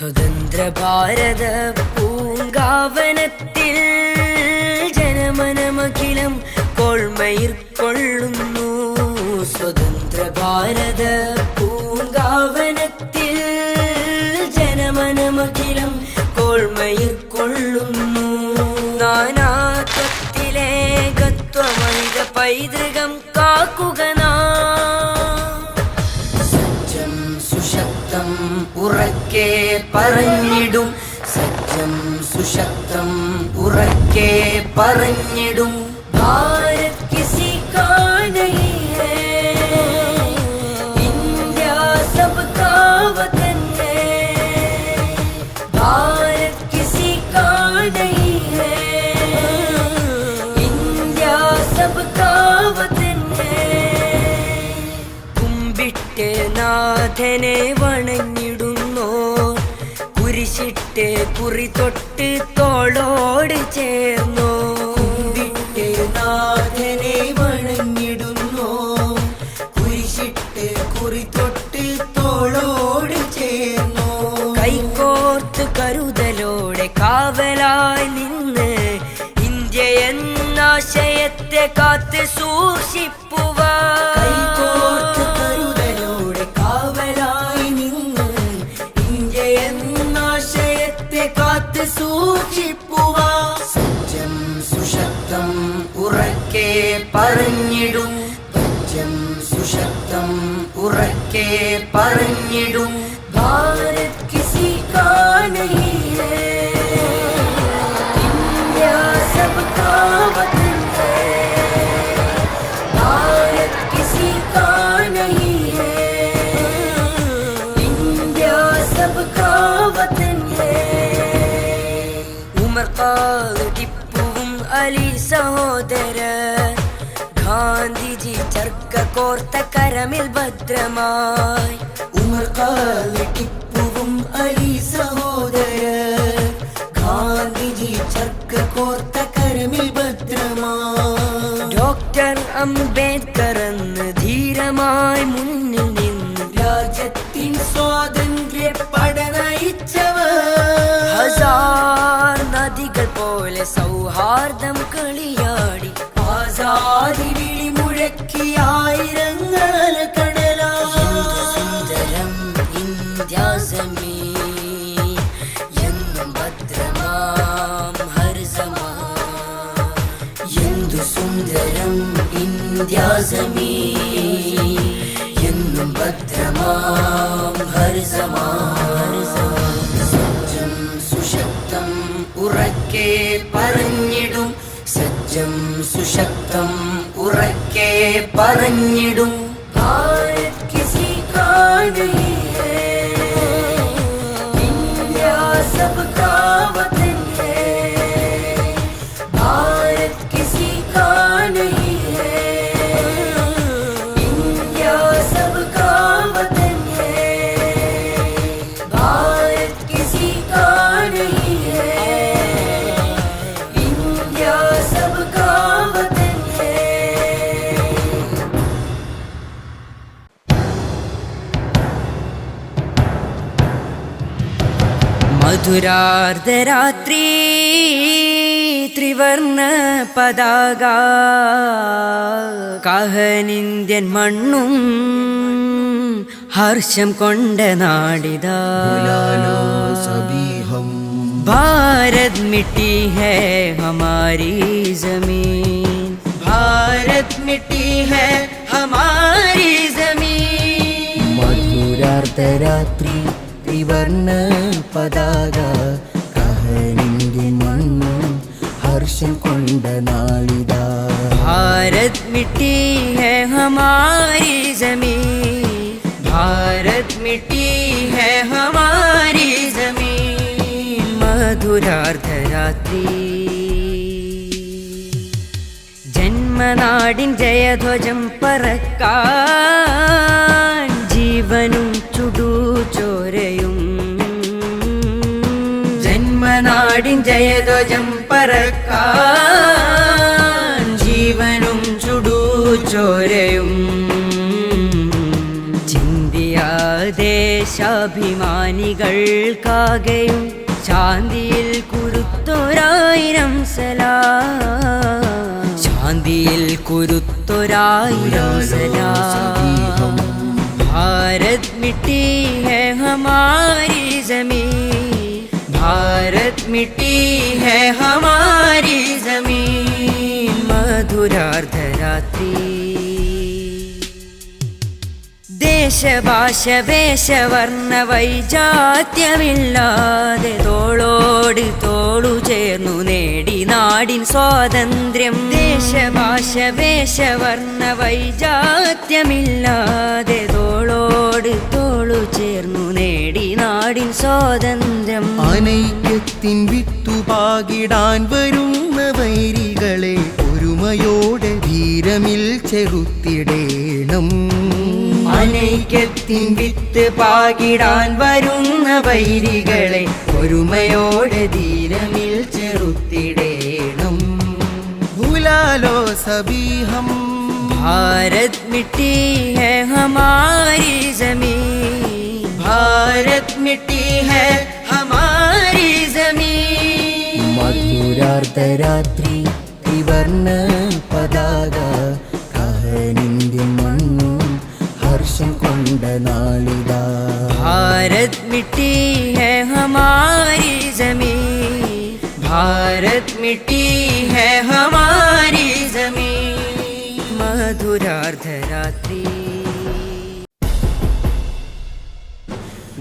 സ്വതന്ത്ര ഭാരത പൂങ്കാവനത്തിൽ ജനമനമഖിലം കൊൾമയിർ കൊള്ളുന്നു. സ്വതന്ത്ര ഭാരത പറഞ്ഞിടും. സജ്ജം സുശക്തം ഉറക്കെ പറഞ്ഞിടും. ഭാരത് കിസി കാ നാഥനെ ഹൈ കുരിശിട്ട് കുറി തൊട്ട് തോളോട് ചേർന്നോ. കുമ്പിട്ട് നാഥനെ വണങ്ങിടുന്നോ. കുരിശിട്ട് കുറി തൊട്ട് തോളോട് ചേർന്നോ. കൈകോർത്ത് കരുതലോടെ കാവലായി നിന്ന് ഇന്ത്യ എന്നാശയത്തെ കാത്ത് സൂക്ഷിപ്പുവാ കാത്ത് സത്യം സുശബ്ദം ഉറക്കെ പറഞ്ഞിടും. സത്യം സുശബ്ദം ഉറക്കെ പറഞ്ഞിടും. ഭാരത് കിസി കാ ടിപ്പുവും അലി സഹോദര ഗാന്ധിജി ചർക്ക കോർത്ത കരമിൽ ഭദ്രമായി ഉമർ കാൽ ടിപ്പുവും അലി സഹോദര ഗാന്ധിജി ചർക്ക കോർത്ത കരമിൽ ഭദ്രമായി ഡോക്ടർ അംബേദ്കർ എന്ന് ധീരമായി മുന്നിൽ സൗഹാർദ്ദം കളിയാടി ആസാദി വിളി മുഴക്കി ആയിരങ്ങൾ കടലാ. സുന്ദരം ഇന്ത്യാസമീ എന്നും ഭദ്രമാം ഹർസമാ. എന്തു സുന്ദരം ഇന്ത്യാസമീ എന്നും ഭദ്രമാം ഹർസമാ ഹർസമാ. ഉറക്കെ പറഞ്ഞിടും. സജ്ജം സുശക്തം ഉറക്കെ പറഞ്ഞിടും. ഭാരത് മധുരാർദ്ധരാത്രി ത്രിവർണ പതാക കഹനിന്ത്യൻ മണ്ണും ഹർഷം കൊണ്ട നാടിത। ഭാരത് മിട്ടി ഹേ ഹമാരി ജമീൻ। ഭാരത് മിട്ടി ഹേ ഹമാരി ജമീൻ। മധുരാർദ്ധരാത്രി ത്രിവർണ പതാക കഹലിന്റെ മണ്ണും ഹർഷം കൊണ്ട നാളിതാ. ഭാരത് മിട്ടി ഹെ ഹമാരി ജമീ. ഭാരത് മിട്ടി ഹെ ഹമാരി ജമീ. മധുരാർദ്ധരാത്രി. ജന്മനാടിൻ ജയധ്വജം പറക്കാൻ ജീവനും ചുടൂച്ചോ. ജയധ്വജം പറക്കാൻ ജീവനും ചുടുചോരയും ചിന്തിയ ദേശ ദേശാഭിമാനികൾക്കാകെയും ശാന്തിയിൽ കുരുത്തൊരായിരം സലാ ശാന്തിയിൽ കുരുത്തൊരായിരം സലാ भारत मिट्टी है हमारी जमीन भारत मिट्टी है हमारी जमीन मधुरार्धरात्रि ദേശഭാഷ വേഷവർണ്ണ വൈജാത്യമില്ലാതെ തോളോട് തോളു ചേർന്നു നേടി നാടിൻ സ്വാതന്ത്ര്യം ദേശഭാഷ വേഷവർണ്ണ വൈജാത്യമില്ലാതെ തോളോട് തോളു ചേർന്നു നേടി നാടിൻ സ്വാതന്ത്ര്യം നാണയ്ക്കത്തിൻ വിത്തുപാകിടാൻ വരുന്ന വൈരികളെ ഒരുമയോടെ ധീരമിൽ ചെറുത്തിടേണം. അനൈക്യത്തിൻ വിത്ത് പാകിടാൻ വരുന്ന വൈരികളെ ഒരുമയോടെ ധീരമിൽ ചെറുത്തിടേണം. ഭൂലാലോ സബീഹം ഭാരത് മിട്ടി ഹമാരി ജമീ. ഭാരത് മിട്ടി മധുരാർദ്ധരാത്രി ത്രിവർണ്ണ പതാക കഹനിന്റെ മണ്ണും ഹർഷം കൊണ്ട നാളിതാ भारत मिट्टी है हमारी जमीन भारत मिट्टी है हमारी जमीन मधुरार्धरात्रि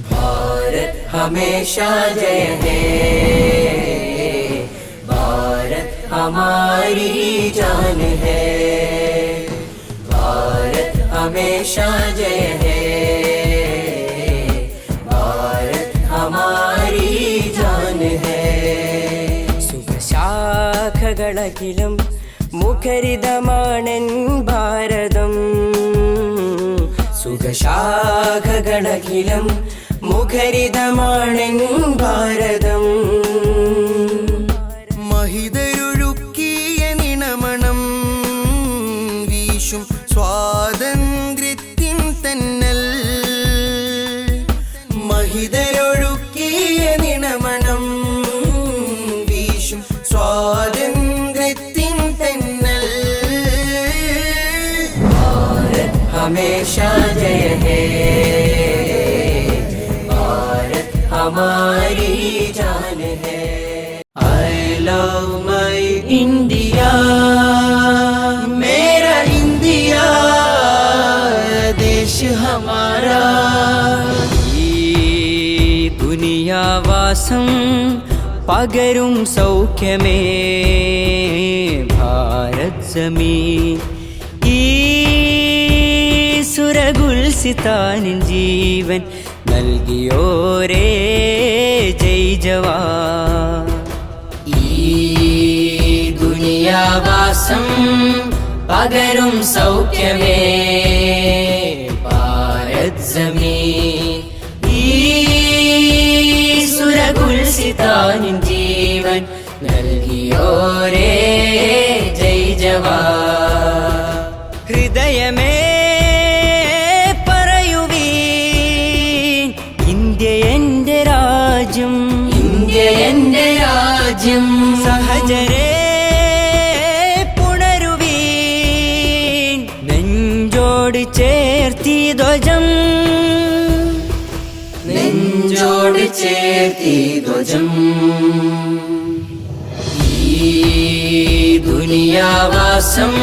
भारत हमेशा जय है भारत हमारी जान है भारत हमेशा जय है भारत हमारी जान है സുഖശാഖകളഖിലം മുഖരിതമാണൻ ഭാരതം സുഖശാഖകളഖിലം മുഖരിതമാണൻ ഭാരതം भारत जान इण्डिया मेरा इण्डिया देशारा दुन्यासम् पगरुं सौख्यमे भारत जमी സുരഗുൽസിതാനിൻ ജീവൻ നൽകിയോരേ ജയ് ജവാ ഈ ദുനിയാവാസം പകരും സൗഖ്യമേ ഭാരത് സമീ. സുരഗുൽസിതാനിൻ ജീവൻ നൽകിയോരേ ജയ് ജവാ ഹൃദയമേ രാജ്യം സഹജരേ പുണരുവീൻ. നെഞ്ചോട് ചേർത്തി ധ്വജം. നെഞ്ചോട് ചേർത്തി ധ്വജം. ഈ ദുനിയാവാസം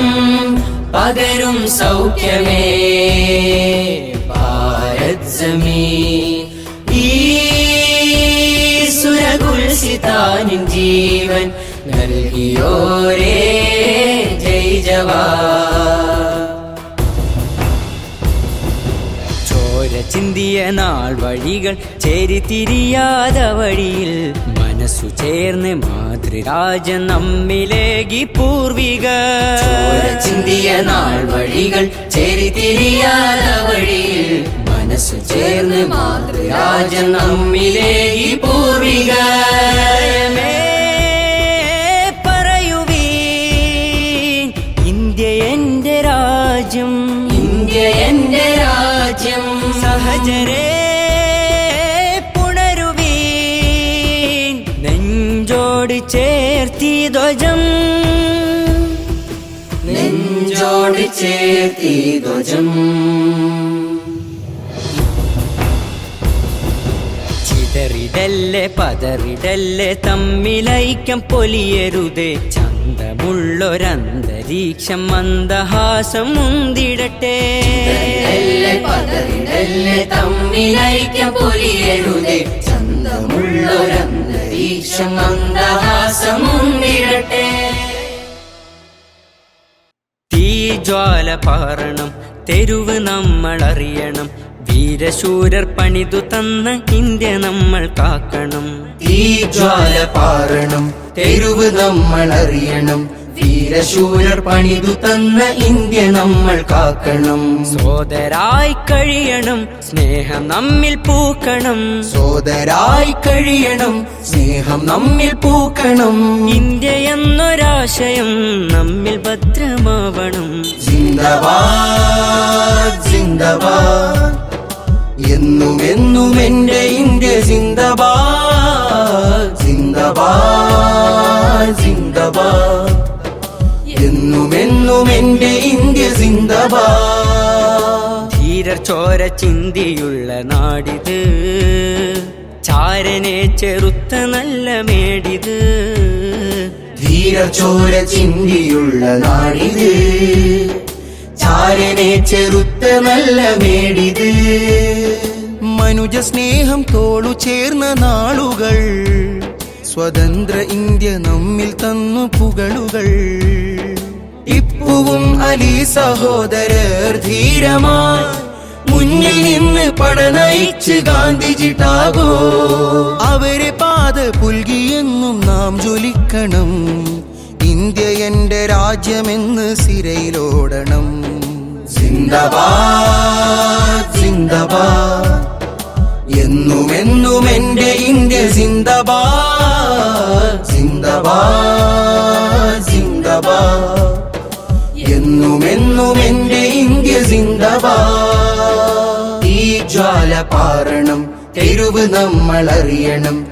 പകരും സൗഖ്യമേ. ഭാരത് സമീൻ സുരഗുൽസിതാനിൻ ജീവൻ നൽകിയോരേ. ജയ് ജവാൻ. ചോര ചിന്തിയ നാൾ വഴികൾ ചേരിതിരിയാത വഴിയിൽ മനസ്സു ചേർന്ന് മാതൃരാജ നമ്മിലേകി പൂർവിക ചോര ചിന്തിയ നാൾ വഴികൾ ചേരിതിരിയാത വഴിയിൽ മനസ്സു ചേർന്ന് മാതൃരാജൻ നമ്മിലേ ഈ പൂർവിക രാജ്യം. ഇന്ത്യ എന്റെ രാജ്യം. സഹജരേ പുണരുവീൻ നെഞ്ചോട് ചേർത്തി ധ്വജം. നെഞ്ചോട് ചേർത്തി ധ്വജം. ചിതറിടല്ലേ പതറിടല്ലേ തമ്മിലൈക്യം പൊലിയരുതേ. ചന്തമുള്ളൊരന്തരീക്ഷം മന്ദഹാസം മുന്തിടട്ടെ പതറിടല്ലേ തമ്മിലൈക്യം പൊലിയരുതേ. ചന്തമുള്ളൊരന്തരീക്ഷം മന്ദഹാസമുണ്ടിടട്ടെ തീജ്വാല പാറണം തെരുവ് നമ്മൾ അറിയണം വീരശൂരർ പണിതു തന്ന ഇന്ത്യ നമ്മൾ കാക്കണം. ഈ ജ്വാല പാറണം തെരുവ് നമ്മൾ അറിയണം. വീരശൂരർ പണിതു തന്ന ഇന്ത്യ നമ്മൾ കാക്കണം. സോദരായി കഴിയണം സ്നേഹം നമ്മിൽ പൂക്കണം. സോദരായി കഴിയണം സ്നേഹം നമ്മിൽ പൂക്കണം. ഇന്ത്യ എന്നൊരാശയം നമ്മിൽ ഭദ്രമാവണം. ജിന്ദവാ സിന്ദബാദ് എന്നും എന്നും എന്റെ ഇന്ത്യ സിന്ദബാദ് സിന്ദബാദ് സിന്ദബാദ്. എന്നും എന്നും എന്റെ ഇന്ത്യ സിന്ദബാദ്. ധീരർ ചോര ചിന്തിയുള്ള നാടിത്. ചാരനെ ചെറുത്ത നല്ല മേടിത്. ധീരചോര ചിന്തിയുള്ള നാടിത്. ചാരനെ ചെറുത്ത നല്ല മേടിത്. മനുജ സ്നേഹം തോളു ചേർന്ന നാളുകൾ. സ്വതന്ത്ര ഇന്ത്യ നമ്മിൽ തന്നു പുകളുകൾ. ഇപ്പുവും അലി സഹോദരർ ധീരമായി മുന്നിൽ നിന്ന് പടനയിച്ച് ഗാന്ധിജി ടാഗോ. അവരെ പാത പുൽകിയെന്നും നാം ജ്വലിക്കണം. ഇന്ത്യ എന്റെ രാജ്യമെന്ന് സിരയിലോടണം. സിന്ദബാദ് സിന്ദബാദ്. എന്നും എന്നും എന്റെ ഇന്ത്യ സിന്ദബാദ്. സിന്ദബാദ് സിന്ദബാദ്. എന്നും എന്നും എന്റെ ഇന്ത്യ സിന്ദബാദ്. ഈ ജ്വാല പാറണം തെരുവ് നമ്മൾ അറിയണം.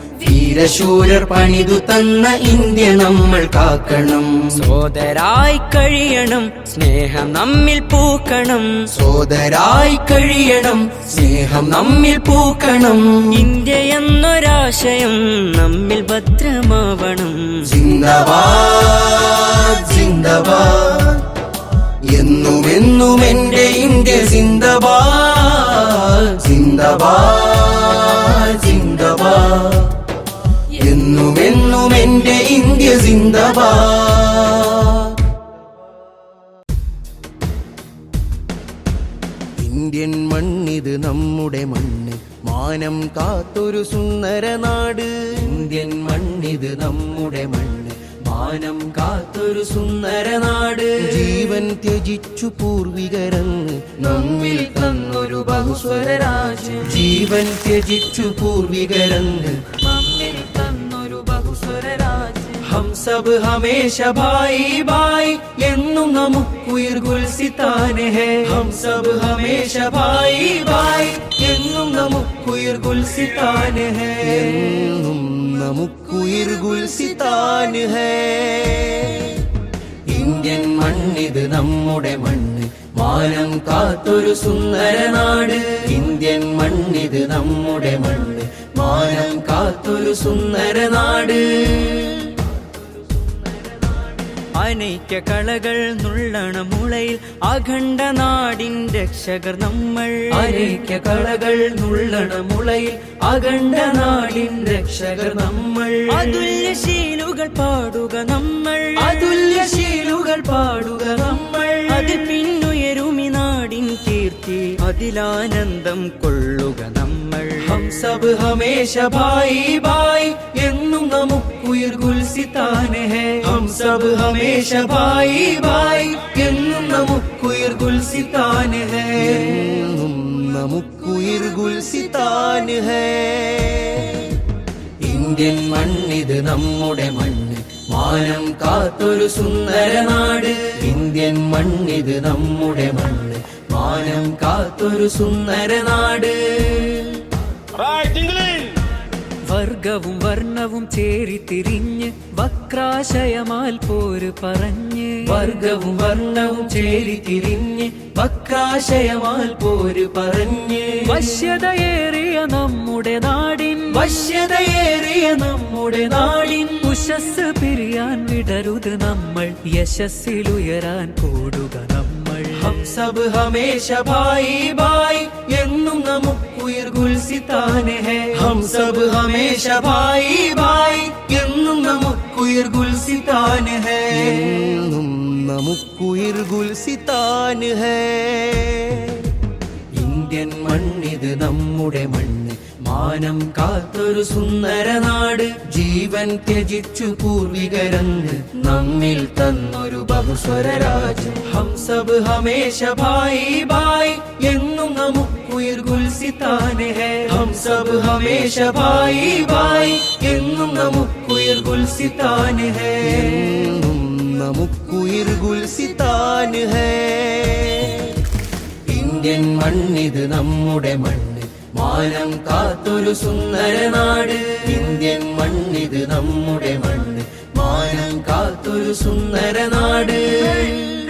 വീരശൂരർ പണിതു തന്ന ഇന്ത്യ നമ്മൾ കാക്കണം. സോദരായി കഴിയണം സ്നേഹം നമ്മിൽ പൂക്കണം. സോദരായി കഴിയണം സ്നേഹം നമ്മിൽ പൂക്കണം. ഇന്ത്യ എന്നൊരാശയം നമ്മിൽ ഭദ്രമാവണം. സിന്ദബാദ് സിന്ദബാദ് എന്നും എന്നും എന്റെ ഇന്ത്യ സിന്ദബാദ് ഇന്ത്യൻ മണ്ണിത് നമ്മുടെ മണ്ണ് മാനം കാത്തൊരു സുന്ദര നാട്. ഇന്ത്യൻ മണ്ണിത് നമ്മുടെ മണ്ണ് മാനം കാത്തൊരു സുന്ദര നാട്. ജീവൻ ത്യജിച്ചു പൂർവികരന്ന് നമ്മിൽ തന്നൊരു ബഹുസ്വര രാജ്യം. ജീവൻ ത്യജിച്ചു പൂർവികരന്ന് ഹം സബ് ഹമേശ ഭായി ഭായി എന്നും നമുക്കുയിർ ഗുൽസിത്താനെ. ഹേ ഹം സബ് ഹമേശ ഭായി ഭായി എന്നും നമുക്കുയിർ ഗുൽസിത്താനെ. ഹേ എന്നും നമുക്കുയിർ ഗുൽസിത്താൻ ഹേ ഇന്ത്യൻ മണ്ണിത് നമ്മുടെ മണ്ണ് മാനം കാത്തൊരു സുന്ദര നാട്. ഇന്ത്യൻ മണ്ണിത് നമ്മുടെ മണ്ണ് മാനം കാത്തൊരു സുന്ദര നാട്. അനൈക്യ കളകൾ നുള്ളണ മുളയിൽ അഖണ്ഡ നാടിൻ രക്ഷകർ നമ്മൾ. ആനയ്ക്ക കളകൾ നുള്ളണ മുളയിൽ അഖണ്ഡ നാടിൻ രക്ഷകർ നമ്മൾ. അതുല്യശീലുകൾ പാടുക നമ്മൾ. അതുല്യശീലുകൾ പാടുക നമ്മൾ. അതിൽ പിന്നുയരുമി നാടിൻ കീർത്തി. അതിലാനന്ദം കൊള്ളുക നമ്മൾ. ഹംസബ് ഹമേശ ഭായി ഭായി എന്നും നമുക്കുയിർ ഗുൽസിത്താനെ ഹേ. ഹം സബ് ഹമേശ ഭായി ഭായി. എന്നും നമുക്കുയിർ ഗുൽസിത്താനെ ഹേ. എന്നും നമുക്കുയിർ ഗുൽസിത്താന് ഹേ. ഇന്ത്യൻ മണ്ണിത് നമ്മുടെ മണ്ണ്. മാനം കാത്തൊരു സുന്ദര നാട്. ഇന്ത്യൻ മണ്ണിത് നമ്മുടെ മണ്ണ്. മാനം കാത്തൊരു സുന്ദര നാട്. വർഗവും വർണവും ചേരി തിരിഞ്ഞ് വക്രാശയമാൽ പോര് പറഞ്ഞ്. വർഗവും വർണവും ചേരി തിരിഞ്ഞ് വക്രാശയമാൽ പോര് പറഞ്ഞ്. വശ്യതയേറിയ നമ്മുടെ നാടിൻ. വശ്യതയേറിയ നമ്മുടെ നാടിൻ. ഉശസ് പിരിയാൻ വിടരുത് നമ്മൾ. യശസ്സിലുയരാൻ കൂടുക നമ്മൾ. ഹംസബ് ഹമേശ ഭായി ഭായി എന്നും നമുക്ക് ഉയർ ഗുൽസിത്താനെ ഹെ. ഹം സബ് ഹമേശ ഭായി ഭായി. എന്നും നമുക്കുയർ ഗുൽസിത്താനെ ഹെ. എന്നും നമുക്കുയർ ഗുൽസിത്താനെ ഹെ. ഇന്ത്യൻ മണ്ണിത് നമ്മുടെ മണ്ണ് മാനം കാത്തൊരു സുന്ദര നാട്. ജീവൻ ത്യജിച്ചു പൂർവികരന്ന് നമ്മിൽ തന്നൊരു ബഹുസ്വര രാജ്യം ഹംസബ് ഹമേശ ഭായി ഭായി എന്നും നമുക്കുയിർ ഗുൽസിത്താനെ ഹംസബ് ഹമേശ ഭായി ഭായി എന്നും നമുക്കുയിർ ഗുൽസിത്താനെ എന്നും നമുക്കുയിർ ഗുൽസിത്താന് ഹേ. ഇന്ത്യൻ മണ്ണിത് നമ്മുടെ മണ്ണ്. മാനം കാത്തൊരു സുന്ദര നാട്. ഇന്ത്യൻ മണ്ണിത് നമ്മുടെ മണ്ണ്. മാനം കാത്തൊരു സുന്ദര നാട്.